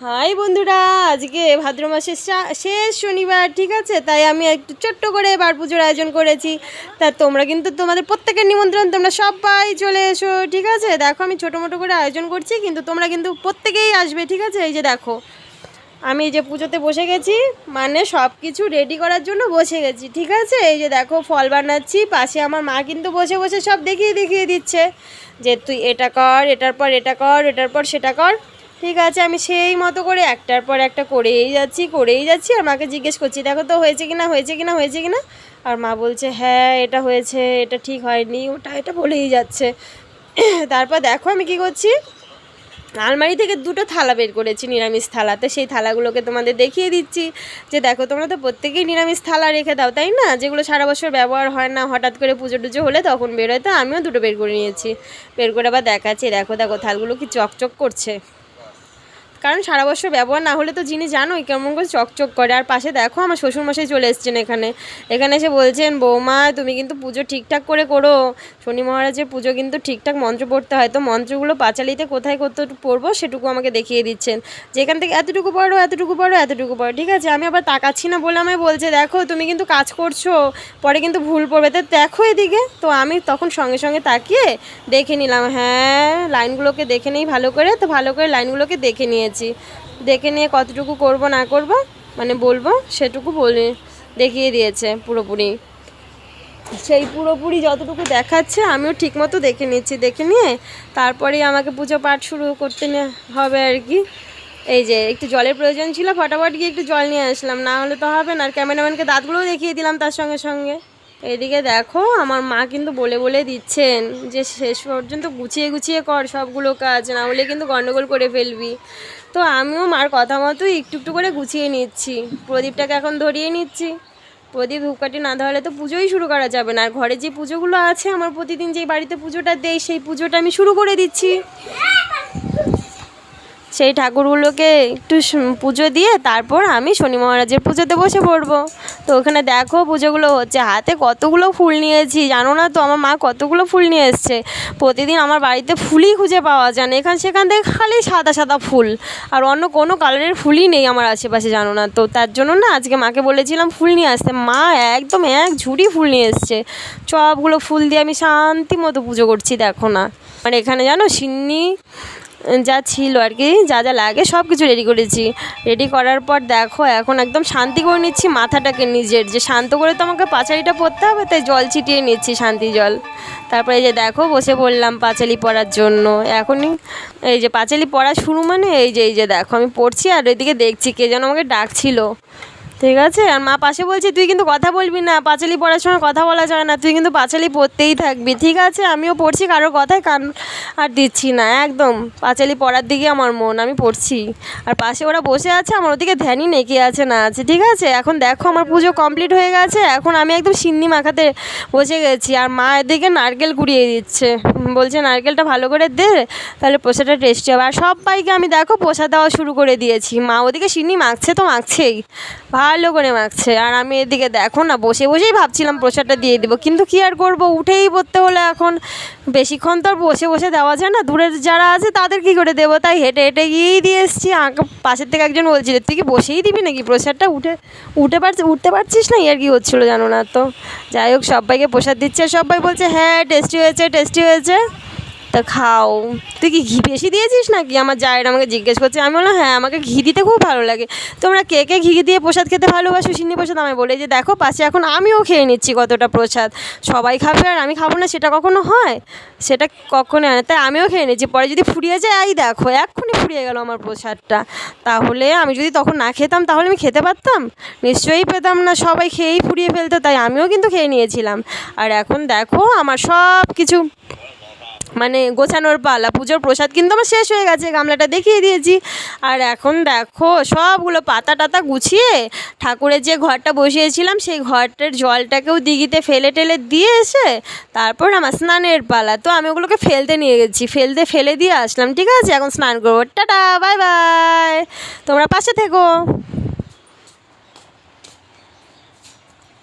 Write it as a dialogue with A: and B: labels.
A: High বন্ধুরা, আজকে ভাদ্র মাসের শেষ শনিবার, ঠিক আছে? তাই আমি একটু ছোট্ট করে বার পুজোর আয়োজন করেছি। তা তোমরা কিন্তু তোমাদের প্রত্যেকের নিমন্ত্রণ, তোমরা সবাই চলে এসো, ঠিক আছে? দেখো, আমি ছোটো মোটো করে আয়োজন করছি, কিন্তু তোমরা কিন্তু প্রত্যেকেই আসবে, ঠিক আছে? এই যে দেখো, আমি এই যে পুজোতে বসে গেছি মানে সব কিছু রেডি করার জন্য বসে গেছি, ঠিক আছে? এই যে দেখো, ফল বানাচ্ছি, পাশে আমার মা কিন্তু বসে বসে সব দেখিয়ে দেখিয়ে দিচ্ছে যে তুই এটা কর, এটার পর এটা কর, এটার পর সেটা কর। ঠিক আছে, আমি সেই মতো করে একটার পর একটা করেই যাচ্ছি করেই যাচ্ছি আর মাকে জিজ্ঞেস করছি, দেখো তো হয়েছে কিনা হয়েছে কিনা হয়েছে কিনা? আর মা বলছে হ্যাঁ এটা হয়েছে, এটা ঠিক হয়নি, ওটা, এটা বলেই যাচ্ছে। তারপর দেখো আমি কি করছি, আলমারি থেকে দুটো থালা বের করেছি নিরামিষ থালাতে, সেই থালাগুলোকে তোমাদের দেখিয়ে দিচ্ছি যে দেখো, তোমরা তো প্রত্যেকেই নিরামিষ থালা রেখে দাও, তাই না? যেগুলো সারা বছর ব্যবহার হয় না, হঠাৎ করে পুজো টুজো হলে তখন বেরোয়, তো আমিও দুটো বের করে নিয়েছি। বের করে আবার দেখাচ্ছি, দেখো দেখো, থালগুলো কি চকচক করছে। কারণ সারা বছর ব্যবহার না হলে তো জিনিস জানোই কেমন করে চকচক করে। আর পাশে দেখো আমার শ্বশুরমশাই চলে এসেছেন এখানে। এখানে এসে বলছেন, বৌমা, তুমি কিন্তু পুজো ঠিকঠাক করে করো। শনি মহারাজের পুজো কিন্তু ঠিকঠাক মন্ত্র পড়তে হয়। তো মন্ত্রগুলো পাঁচালিতে কোথায় কতটুকু পড়ব সেটুকু আমাকে দেখিয়ে দিচ্ছেন। যেখান থেকে এতটুকু পড়ো এতটুকু পড়ো এতটুকু পড়ো। ঠিক আছে, আমি আবার তাকাচ্ছি না বলে আমায় বলছে, দেখো, তুমি কিন্তু কাজ করছ, পরে কিন্তু ভুল পড়বে। তো দেখো এদিকে। তো আমি তখন সঙ্গে সঙ্গে তাকিয়ে দেখে নিলাম হ্যাঁ লাইনগুলোকে দেখে নিই ভালো করে। তো ভালো করে লাইনগুলোকে দেখে নিয়েছি। দেখে নিয়ে কতটুকু করব, না করব মানে বলব, সেটুকু বলে দেখিয়ে দিয়েছে পুরোপুরি। সেই পুরোপুরি যতটুকু দেখাচ্ছে, আমিও ঠিকমতো দেখে নিচ্ছি। দেখে নিয়ে তারপরেই আমাকে পুজো পাঠ শুরু করতে হবে আর কি। এই যে, একটু জলের প্রয়োজন ছিল, ফটাফট গিয়ে একটু জল নিয়ে আসলাম। না হলে তো হবে না। আর ক্যামেরাম্যানকে দাঁতগুলোও দেখিয়ে দিলাম তার সঙ্গে সঙ্গে। এইদিকে দেখো, আমার মা কিন্তু বলে বলে দিচ্ছেন যে শেষ পর্যন্ত গুছিয়ে গুছিয়ে কর সবগুলো কাজ, না হলে কিন্তু গন্ডগোল করে ফেলবি। তো আমিও মার কথা মতো একটু একটু করে গুছিয়ে নিচ্ছি। প্রদীপটাকে এখন ধরিয়ে নিচ্ছি। প্রদীপ ধূপকাঠি না ধরালে তো পুজোই শুরু করা যাবে না। আর ঘরে যে পুজোগুলো আছে, আমার প্রতিদিন যেই বাড়িতে পুজোটা দেই, সেই পুজোটা আমি শুরু করে দিচ্ছি। সেই ঠাকুরগুলোকে একটু পুজো দিয়ে তারপর আমি শনি মহারাজের পুজোতে বসে পড়ব। তো ওখানে দেখো পুজোগুলো হচ্ছে, হাতে কতগুলো ফুল নিয়েছি, জানো না তো? আমার মা কতগুলো ফুল নিয়ে এসছে। প্রতিদিন আমার বাড়িতে ফুলই খুঁজে পাওয়া যায় না। এখান, সেখান থেকে খালি সাদা সাদা ফুল। আর অন্য কোনো কালারের ফুলই নেই আমার আশেপাশে, জানো না তো? তার জন্য না আজকে মাকে বলেছিলাম ফুল নিয়ে আসতে। মা একদম এক ঝুড়ি ফুল নিয়ে এসছে। সবগুলো ফুল দিয়ে আমি শান্তি মতো পুজো করছি, দেখো না। আর এখানে জানো, সিন্নি যা ছিল আর কি, যা যা লাগে সব কিছু রেডি করেছি। রেডি করার পর দেখো, এখন একদম শান্তি করে নিচ্ছি মাথাটাকে নিজের। যে শান্ত করে তো আমাকে পাঁচালিটা পরতে হবে, তাই জল ছিটিয়ে নিচ্ছি শান্তি জল। তারপরে যে দেখো, বসে পড়লাম পাঁচালি পড়ার জন্য। এখনই এই যে পাঁচালি পড়া শুরু মানে এই যে এই যে দেখো, আমি পড়ছি আর ওইদিকে দেখছি কে যেন আমাকে ডাকছিল। ঠিক আছে? আর মা পাশে বলছে, তুই কিন্তু কথা বলবি না, পাঁচালি পড়ার সময় কথা বলা যায় না, তুই কিন্তু পাঁচালি পড়তেই থাকবি। ঠিক আছে, আমিও পড়ছি, কারোর কথায় কান আর দিচ্ছি না, একদম। পাঁচালি পড়ার দিকে আমার মন, আমি পড়ছি। আর পাশে ওরা বসে আছে, আমার ওদিকে ধ্যানই নেই কে আছে না আছে, ঠিক আছে? এখন দেখো, আমার পুজো কমপ্লিট হয়ে গেছে, এখন আমি একদম সিন্নি মাখাতে বসে গেছি, আর মা এদিকে নারকেল কুড়িয়ে দিচ্ছে। বলছে, নারকেলটা ভালো করে দে, তাহলে প্রসাদটা টেস্টি হবে। আর সবাইকে আমি দেখো, প্রসাদ দেওয়া শুরু করে দিয়েছি। মা ওদিকে সিন্নি মাখছে তো মাখছেই। ভালো করে মাখছে। আর আমি এদিকে দেখো না, বসে বসেই ভাবছিলাম প্রসাদটা দিয়ে দেবো। কিন্তু কি আর করব? উঠেই পড়তে হলে এখন। বেশিক্ষণ তো আর বসে বসে দেওয়া যায় না। দূরের যারা আছে তাদের কি করে দেবো? তাই হেঁটে হেঁটে গিয়েই দিয়ে এসেছি। পাশের থেকে একজন বলছিল, তুই কি বসেই দিবি নাকি প্রসাদটা? উঠে উঠে পারছি, উঠতে পারছিস না? আর কি হচ্ছিল জানো না তো। যাই হোক, সবাইকে প্রসাদ দিচ্ছে। সবাই বলছে হ্যাঁ টেস্টি হয়েছে টেস্টি হয়েছে। তা খাও। তুই কি ঘি বেশি দিয়েছিস নাকি? আমার জায়ের আমাকে জিজ্ঞেস করছে। আমি বললাম হ্যাঁ আমাকে ঘি দিতে খুব ভালো লাগে। তোমরা কে কে ঘি দিয়ে প্রসাদ খেতে ভালোবাসো? সিন্নি প্রসাদ আমি বলে যে দেখো, পাশে এখন আমিও খেয়ে নিচ্ছি কতটা প্রসাদ। সবাই খাবে আর আমি খাব না, সেটা কখনো হয়? সেটা কখনো হয় তাই আমিও খেয়ে নিচ্ছি। পরে যদি ফুরিয়ে যায়, এই দেখো, এক্ষুনি ফুরিয়ে গেল আমার প্রসাদটা। তাহলে আমি যদি তখন না খেতাম, তাহলে আমি খেতে পারতাম? নিশ্চয়ই পেতাম না। সবাই খেয়েই ফুরিয়ে ফেলতো, তাই আমিও কিন্তু খেয়ে নিয়েছিলাম। আর এখন দেখো, আমার সব কিছু গোছানোর পালা, পুজোর প্রসাদ কিন্তু আমার শেষ হয়ে গেছে, গামলাটা দেখিয়ে দিয়েছি। আর এখন দেখো, সবগুলো পাতা টাতা গুছিয়ে ঠাকুরের যে ঘরটা বসিয়েছিলাম, সেই ঘরটার জলটাকেও দিঘিতে ফেলে টেলে দিয়ে এসে তারপর আমার স্নানের পালা। তো আমি ওগুলোকে ফেলতে নিয়ে গেছি, ফেলতে ফেলে দিয়ে আসলাম, ঠিক আছে? এখন স্নান করব। Tata, bye bye. তোমরা পাশে থেকো।